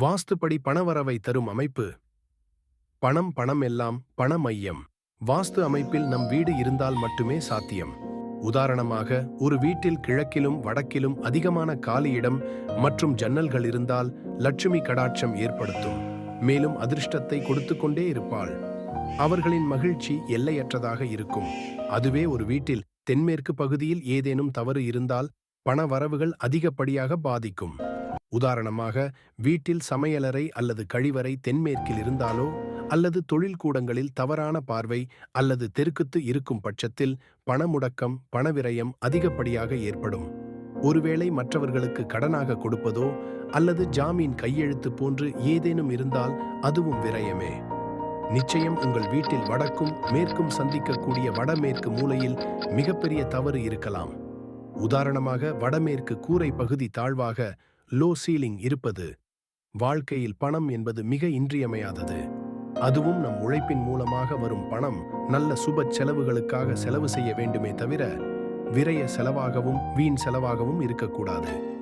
வாஸ்துப்படி பணவரவை தரும் அமைப்பு. பணம் பணம் எல்லாம் பண மையம். வாஸ்து அமைப்பில் நம் வீடு இருந்தால் மட்டுமே சாத்தியம். உதாரணமாக ஒரு வீட்டில் கிழக்கிலும் வடக்கிலும் அதிகமான காலியிடம் மற்றும் ஜன்னல்கள் இருந்தால் லட்சுமி கடாட்சம் ஏற்படுத்தும். மேலும் அதிர்ஷ்டத்தை கொடுத்துக்கொண்டே இருப்பாள். அவர்களின் மகிழ்ச்சி எல்லையற்றதாக இருக்கும். அதுவே ஒரு வீட்டில் தென்மேற்கு பகுதியில் ஏதேனும் தவறு இருந்தால் பண வரவுகள் அதிகப்படியாக பாதிக்கும். உதாரணமாக வீட்டில் சமையலறை அல்லது கழிவறை தென்மேற்கில் இருந்தாலோ அல்லது தொழில்கூடங்களில் தவறான பார்வை அல்லது தெருக்குத்து இருக்கும் பட்சத்தில் பணமுடக்கம் பணவிரயம் அதிகப்படியாக ஏற்படும். ஒருவேளை மற்றவர்களுக்கு கடனாக கொடுப்பதோ அல்லது ஜாமீன் கையெழுத்து போன்று ஏதேனும் இருந்தால் அதுவும் விரயமே. நிச்சயம் உங்கள் வீட்டில் வடக்கும் மேற்கும் சந்திக்கக்கூடிய வடமேற்கு மூலையில் மிகப்பெரிய தவறு இருக்கலாம். உதாரணமாக வடமேற்கு கூரை பகுதி தாழ்வாக லோ சீலிங் இருப்பது வாழ்க்கையில் பணம் என்பது மிக இன்றியமையாதது. அதுவும் நம் உழைப்பின் மூலமாக வரும் பணம் நல்ல சுப செலவுகளுக்காக செலவு செய்ய வேண்டுமே தவிர விரய செலவாகவும் வீண் செலவாகவும் இருக்கக்கூடாது.